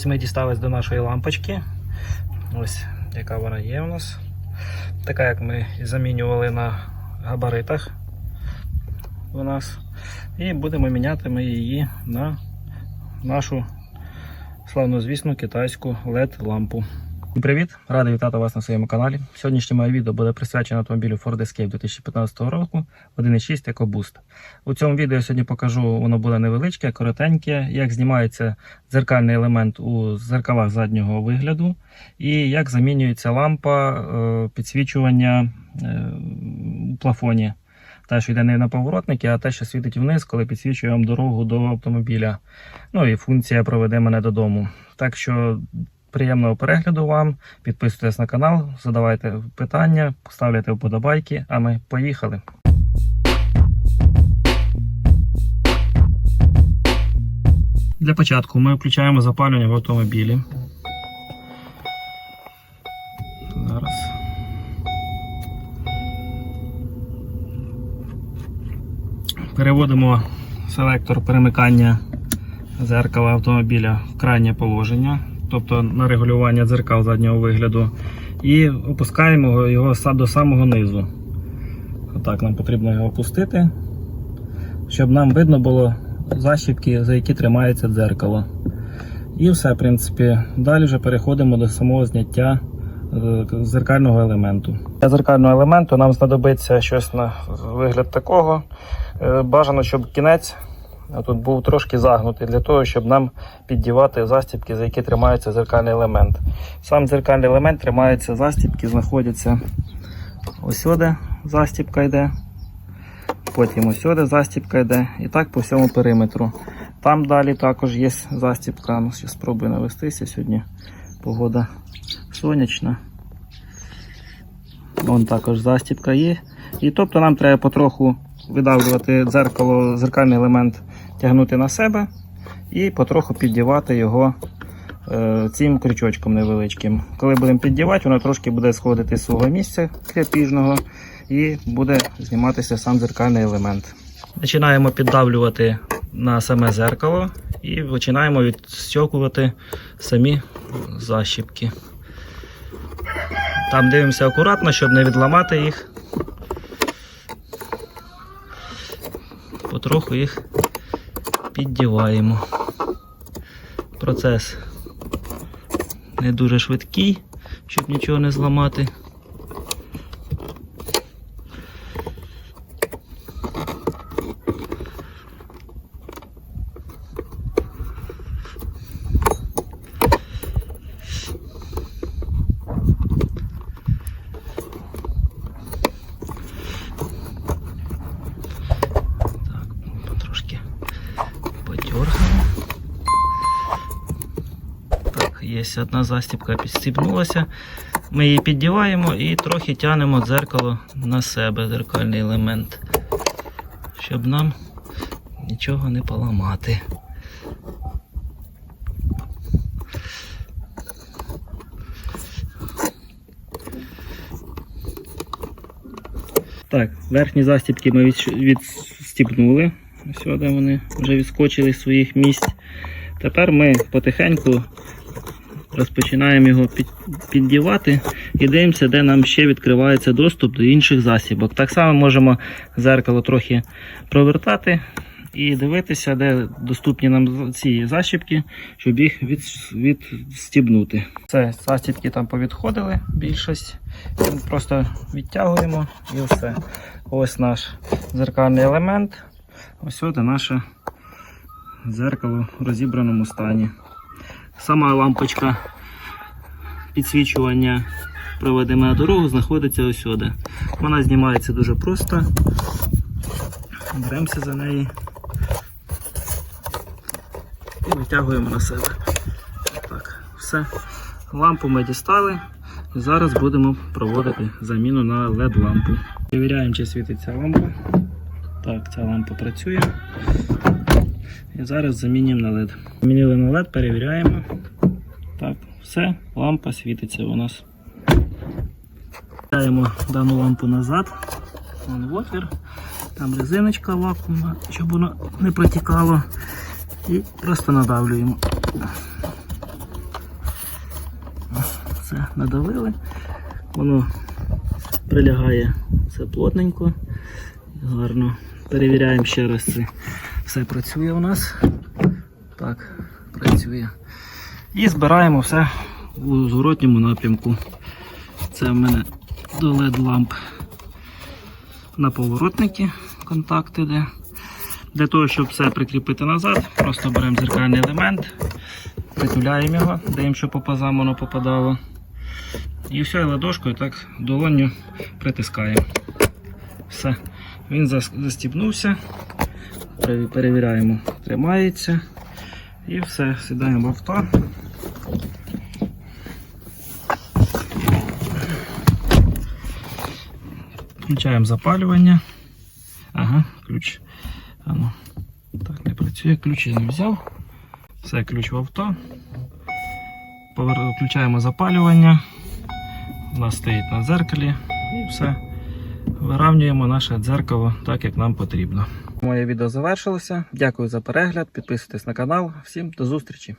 Ось ми дістались до нашої лампочки. Ось яка вона є у нас. Така, як ми замінювали на габаритах у нас. І будемо міняти ми її на нашу славнозвісну китайську LED-лампу. Привіт! Радий вітати вас на своєму каналі. Сьогоднішнє моє відео буде присвячено автомобілю Ford Escape 2015 року 1.6 EcoBoost. У цьому відео я сьогодні покажу, воно буде невеличке, коротеньке, як знімається дзеркальний елемент у зеркалах заднього вигляду, і як замінюється лампа е, підсвічування е, у плафоні. Те, що йде не на поворотники, а те, що світить вниз, коли підсвічує вам дорогу до автомобіля. Ну і функція проведе мене додому. Так що приємного перегляду вам. Підписуйтесь на канал, задавайте питання, ставляйте вподобайки, а ми поїхали. Для початку ми включаємо запалювання в автомобілі. Зараз. Переводимо селектор перемикання зеркала автомобіля в крайнє положення, тобто на регулювання дзеркал заднього вигляду, і опускаємо його до самого низу. Отак нам потрібно його опустити, щоб нам видно було защіпки, за які тримається дзеркало. І все, в принципі, далі вже переходимо до самого зняття е, зеркального елементу. Для зеркального елементу нам знадобиться щось на вигляд такого. Е, Бажано, щоб кінець тут був трошки загнутий для того, щоб нам піддівати застібки, за які тримається зеркальний елемент. Сам зеркальний елемент тримається застібки, знаходяться ось сюди застібка йде, потім ось сюди застібка йде, і так по всьому периметру. Там далі також є застібка. Ну, зараз спробую навестися сьогодні. Погода сонячна. Вон також застібка є. І тобто нам треба потроху видавлювати дзеркало, зеркальний елемент тягнути на себе і потроху піддівати його е, цим крючочком невеличким. Коли будемо піддівати, воно трошки буде сходити з свого місця крепіжного і буде зніматися сам зеркальний елемент. Починаємо піддавлювати на саме зеркало і починаємо відстьокувати самі защіпки. Там дивимося акуратно, щоб не відламати їх. Потроху їх піддіваємо. Процес не дуже швидкий, щоб нічого не зламати. Так, трошки подергаємо. Так, є одна застібка підстібнулася. Ми її піддіваємо і трохи тянемо дзеркало на себе, дзеркальний елемент, щоб нам нічого не поламати. Так, верхні застібки ми відстібнули. Ось де вони вже відскочили з своїх місць. Тепер ми потихеньку розпочинаємо його під, піддівати і дивимося, де нам ще відкривається доступ до інших засібок. Так само можемо зеркало трохи провертати і дивитися, де доступні нам ці защіпки, щоб їх від, відстібнути. Це застібки там повідходили більшість. Просто відтягуємо і все. Ось наш зеркальний елемент. Ось сюди наше дзеркало в розібраному стані. Сама лампочка підсвічування проведемо на дорогу знаходиться ось сюди. Вона знімається дуже просто. Беремося за неї і витягуємо на себе. Так, все. Лампу ми дістали. Зараз будемо проводити заміну на LED-лампу. Перевіряємо, чи світиться лампа. Так, ця лампа працює. І зараз замінюємо на LED. Замінили на LED, перевіряємо. Так, все, лампа світиться у нас. Ставимо дану лампу назад. Вон отвір. Там резиночка вакуумна, щоб воно не протікало. І просто надавлюємо. Все, надавили. Воно прилягає все плотненько. Гарно. Перевіряємо ще раз це. Все працює у нас. Так, працює. І збираємо все у зворотньому напрямку. Це в мене до LED ламп на поворотники контакт іде. Для того, щоб все прикріпити назад, просто беремо дзеркальний елемент, притуляємо його, даємо, щоб по пазам воно попадало. І все, ладошкою так долонню притискаємо. Все. Він зас- застібнувся. Перевіряємо, тримається. І все, сідаємо в авто. Включаємо запалювання. Ага, ключ. А ну, так не працює, ключ я не взяв. Все, ключ в авто. Повер- Включаємо запалювання. У нас стоїть на дзеркалі і все. Виравнюємо наше дзеркало так, як нам потрібно. Моє відео завершилося. Дякую за перегляд. Підписуйтесь на канал. Всім до зустрічі!